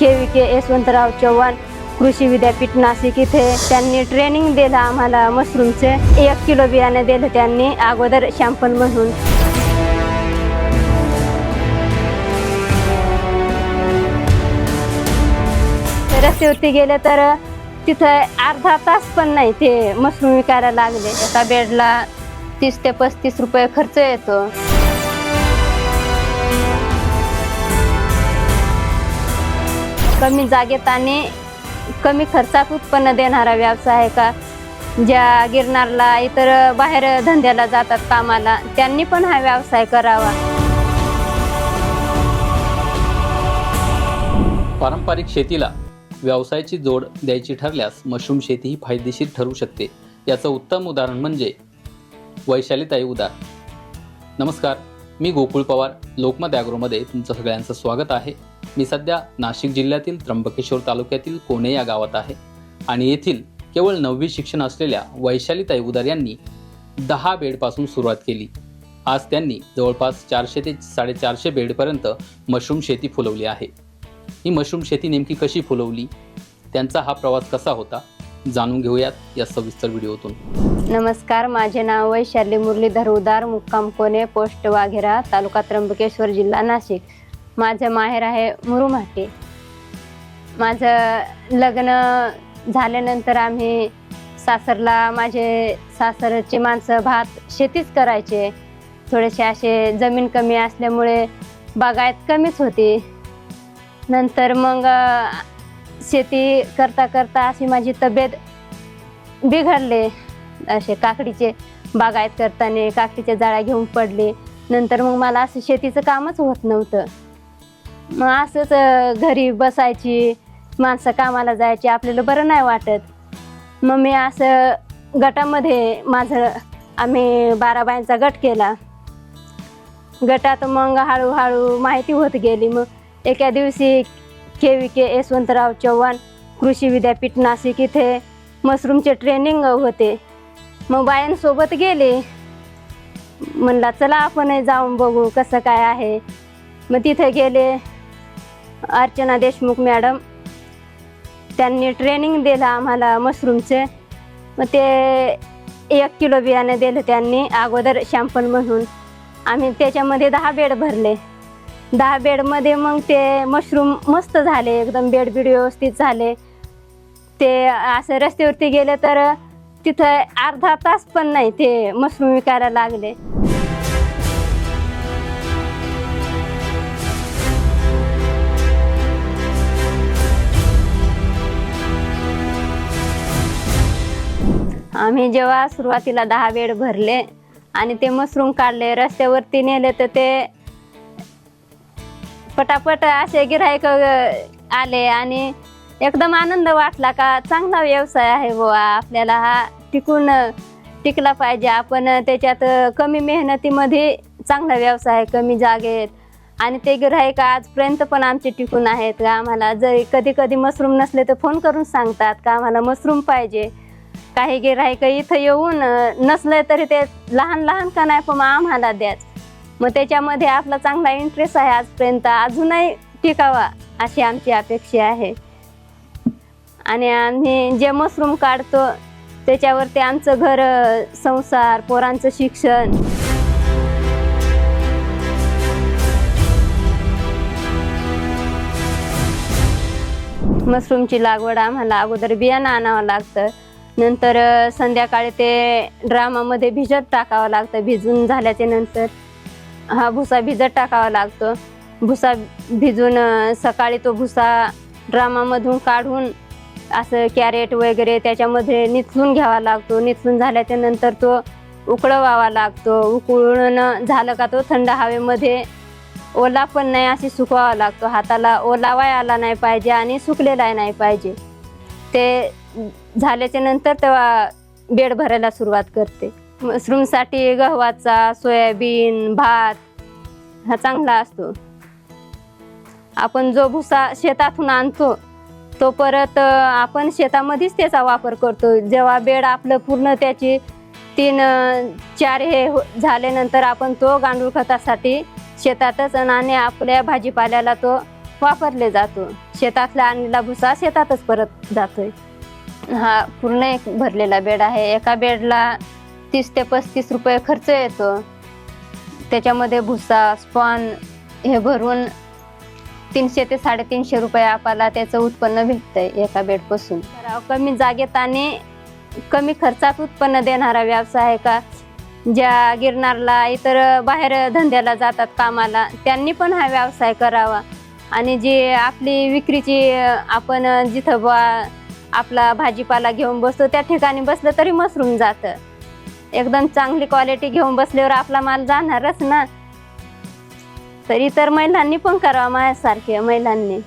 K V K Yashwantrao Chavan Krishi Vidyapeeth Nashik इथे त्यांनी training दिलं आम्हाला मशरूमचे. एक किलो बियाणे दिलं त्यांनी अगोदर शॅम्पल म्हणून रस्त्यावरती गेले तर तिथं अर्धा तास पण नाही ते मशरूम विकायला लागले. एका बेडला तीस ते पस्तीस रुपये खर्च येतो. कमी जागेत आणि कमी खर्चात उत्पन्न देणारा व्यवसाय आहे का? ज्या गिरनारला इतर बाहेर धंद्याला जातात कामाला त्यांनी पण हा व्यवसाय करावा. पारंपरिक शेतीला व्यवसायाची जोड द्यायची ठरल्यास मशरूम शेती ही फायदेशीर ठरू शकते. याचं उत्तम उदाहरण म्हणजे वैशालीताई उदार. नमस्कार मी गोकुळ पवार लोकमत ॲग्रोमध्ये तुमचं सगळ्यांचं स्वागत आहे. मी सध्या नाशिक जिल्ह्यातील त्र्यंबकेश्वर तालुक्यातील कोणे या गावात आहे आणि येथील केवळ नववी शिक्षण असलेल्या वैशाली उदार यांनी दहा बेडपासून सुरुवात केली. आज त्यांनी जवळपास चारशे ते साडेचारशे बेडपर्यंत मशरूम शेती फुलवली आहे. ही मशरूम शेती नेमकी कशी फुलवली? त्यांचा हा प्रवास कसा होता? जाणून घेऊयात या सविस्तर व्हिडिओतून. नमस्कार माझे नाव वैशाली मुरलीधर उदार मुक्काम कोणे पोस्ट वाघेरा तालुका त्र्यंबकेश्वर जिल्हा नाशिक. माझं माहेर आहे मुरुमाटी. माझं लग्न झाल्यानंतर आम्ही सासरला माझे सासरचे माणसं भात शेतीच करायचे. थोडेसे असे जमीन कमी असल्यामुळे बागायत कमीच होती. नंतर मग शेती करता करता अशी माझी तब्येत बिघडले. असे काकडीचे बागायत करताना काकडीच्या जाळ्या घेऊन पडले. नंतर मग मला असं शेतीचं कामच होत नव्हतं. मग असंच घरी बसायची माणसं कामाला जायची आपल्याला बरं नाही वाटत. मग मी असं गटामध्ये माझं आम्ही बारा बायांचा गट केला. गटात मग हळूहळू माहिती होत गेली. मग एका दिवशी K V K Yashwantrao Chavan Krishi Vidyapeeth Nashik इथे मशरूमचे ट्रेनिंग होते. मग बायांसोबत गेले. म्हणला चला आपण जाऊन बघू कसं काय आहे. मग तिथे गेले. अर्चना देशमुख मॅडम त्यांनी ट्रेनिंग दिलं आम्हाला मशरूमचे मग ते एक किलो बियाणे दिलं त्यांनी अगोदर शॅम्पल म्हणून. आम्ही त्याच्यामध्ये दहा बेड भरले. दहा बेडमध्ये मग ते मशरूम मस्त झाले एकदम बेड बीड व्यवस्थित झाले. ते असं रस्त्यावरती गेले तर तिथं अर्धा तास पण नाही ते मशरूम विकायला लागले. आम्ही जेव्हा सुरुवातीला दहा बेड भरले आणि ते मशरूम काढले रस्त्यावरती नेले तर ते पटापट असे गिरायक आले आणि एकदम आनंद वाटला का चांगला व्यवसाय आहे बुवा. आपल्याला हा टिकून टिकला पाहिजे. आपण त्याच्यात कमी मेहनतीमध्ये चांगला व्यवसाय आहे कमी जागेत आणि ते गिरायक आजपर्यंत पण आमचे टिकून आहेत. का आम्हाला जरी कधी कधी मशरूम नसले तर फोन करून सांगतात का आम्हाला मशरूम पाहिजे. काही गिरायक इथं येऊन नसलं तरी ते लहान लहान का नाही पण आम्हाला द्याच मग त्याच्यामध्ये आपला चांगला इंटरेस्ट आहे आजपर्यंत. अजूनही टिकावा अशी आमची अपेक्षा आहे. आणि आम्ही जे मशरूम काढतो त्याच्यावरती आमचं घर संसार पोरांचं शिक्षण. मशरूमची लागवड आम्हाला अगोदर बियाणं आणावं लागतं. नंतर संध्याकाळी ते ड्रामामध्ये भिजत टाकावं लागतं. भिजून झाल्याचे नंतर हा भुसा भिजत टाकावा लागतो. भुसा भिजून सकाळी तो भुसा ड्रामामधून काढून असं कॅरेट वगैरे त्याच्यामध्ये निथलून घ्यावा लागतो. निथलून झाल्याच्यानंतर तो उकळवावा लागतो. उकळून झालं का तो थंड हवेमध्ये ओला पण नाही अशी सुकवावा लागतो. हाताला ओलावाय आला नाही पाहिजे आणि सुकलेला नाही पाहिजे. ते झाल्याच्यानंतर तेव्हा बेड भरायला सुरुवात करते. मशरूमसाठी गव्हाचा सोयाबीन भात हा चांगला असतो. आपण जो भुसा शेतातून आणतो तो परत आपण शेतामध्येच त्याचा वापर करतो. जेव्हा बेड आपलं पूर्ण त्याची तीन चार हे हो- झाल्यानंतर आपण तो गांडूळ खतासाठी शेतातच आणि आपल्या भाजीपाल्याला तो वापरले जातो. शेतातला आणलेला भुसा शेतातच परत जातोय. हा पूर्ण एक भरलेला बेड आहे. एका बेडला तीस ते पस्तीस रुपये खर्च येतो. त्याच्यामध्ये भुसा स्पॉन हे भरून तीनशे ते साडेतीनशे रुपये आपल्याला त्याचं उत्पन्न भेटतंय एका बेडपासून. कमी जागेत आणि कमी खर्चात उत्पन्न देणारा व्यवसाय आहे का? ज्या गिरनारला इतर बाहेर धंद्याला जातात कामाला त्यांनी पण हा व्यवसाय करावा. आणि जी आपली विक्रीची आपण जिथं बा आपला भाजीपाला घेऊन बसतो त्या ठिकाणी बसलं तरी मसरून जातं. एकदम चांगली क्वालिटी घेऊन बसल्यावर आपला माल जाणारच ना. तर इतर महिलांनी पण करावा माझ्यासारख्या महिलांनी.